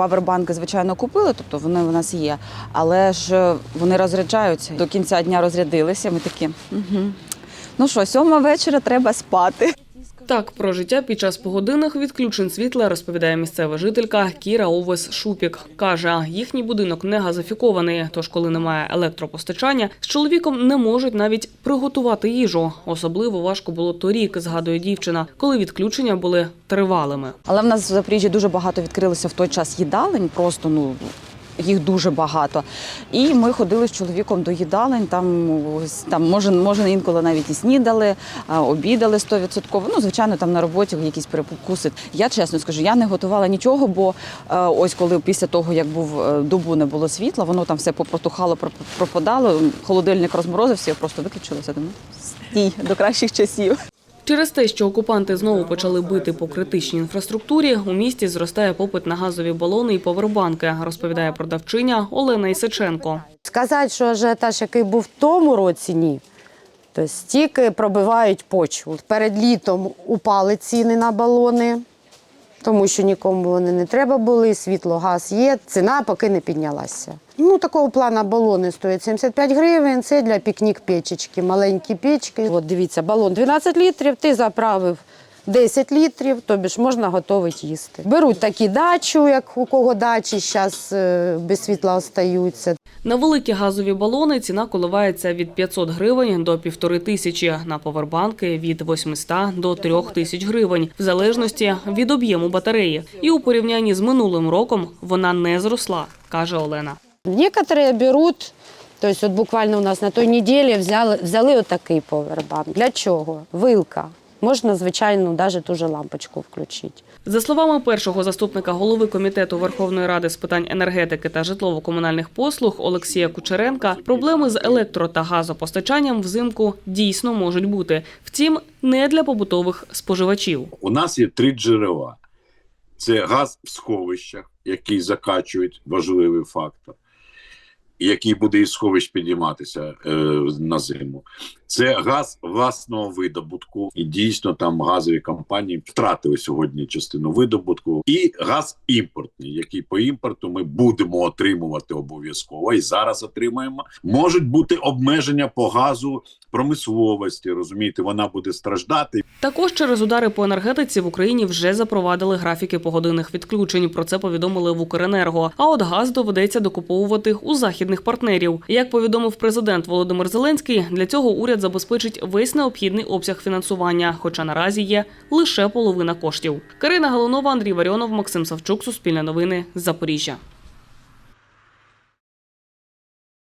Павербанки, звичайно, купили, тобто вони у нас є, але ж е, вони розряджаються. До кінця дня розрядилися. Ми такі. Угу. Ну що, сьома вечора треба спати. Так, про життя під час погодинних відключень світла розповідає місцева жителька Кіра Овес Шупік. Каже, їхній будинок не газифікований, тож коли немає електропостачання, з чоловіком не можуть навіть приготувати їжу. Особливо важко було торік, згадує дівчина, коли відключення були тривалими. Але в нас в Запоріжжі дуже багато відкрилося в той час їдалень, просто ну. Їх дуже багато. І ми ходили з чоловіком до їдалень. Там там може, може інколи навіть і снідали, обідали 100%. Ну, звичайно, там на роботі якісь перекуси. Я чесно скажу, я не готувала нічого, бо е, ось коли після того, як був е, добу не було світла, воно там все попротухало, проп- пропадало. Холодильник розморозився, я просто виключилася. Думаю, стій до кращих часів. Через те, що окупанти знову почали бити по критичній інфраструктурі, у місті зростає попит на газові балони і повербанки, розповідає продавчиня Олена Ісиченко. Сказати, що ажіотаж, який був в тому році, ні. Тобто стільки пробивають почву. Перед літом упали ціни на балони, тому що нікому вони не треба були, світло, газ є, ціна поки не піднялася. Ну, такого плану балони стоять 75 гривень, це для пікнік печечки, маленькі печки. От дивіться, балон 12 літрів, ти заправив 10 літрів, тобі ж можна готувати їсти. Беруть такі дачу, як у кого дачі зараз без світла остаються. На великі газові балони ціна коливається від 500 гривень до півтори тисячі, на повербанки від 800 до 3 тисяч гривень, в залежності від об'єму батареї. І у порівнянні з минулим роком вона не зросла, каже Олена. Некоторые беруть, то есть от буквально у нас на той неділі взяли, взяли отакий повербанк. Для чого? Вилка. Можна, звичайно, навіть ту же лампочку включити. За словами першого заступника голови комітету Верховної Ради з питань енергетики та житлово-комунальних послуг Олексія Кучеренка, проблеми з електро та газопостачанням взимку дійсно можуть бути. Втім, не для побутових споживачів. У нас є три джерела: це газ в сховищах, який закачують важливий фактор, який буде із сховищ підійматися е, на зиму. Це газ власного видобутку, і дійсно там газові компанії втратили сьогодні частину видобутку, і газ імпортний, який по імпорту ми будемо отримувати обов'язково і зараз отримаємо. Можуть бути обмеження по газу промисловості. Розумієте, вона буде страждати. Також через удари по енергетиці в Україні вже запровадили графіки погодинних відключень. Про це повідомили в Укренерго. А от газ доведеться докуповувати у західних партнерів. Як повідомив президент Володимир Зеленський, для цього уряд забезпечить весь необхідний обсяг фінансування, хоча наразі є лише половина коштів. Карина Галунова, Андрій Варіонов, Максим Савчук, Суспільне новини, Запоріжжя.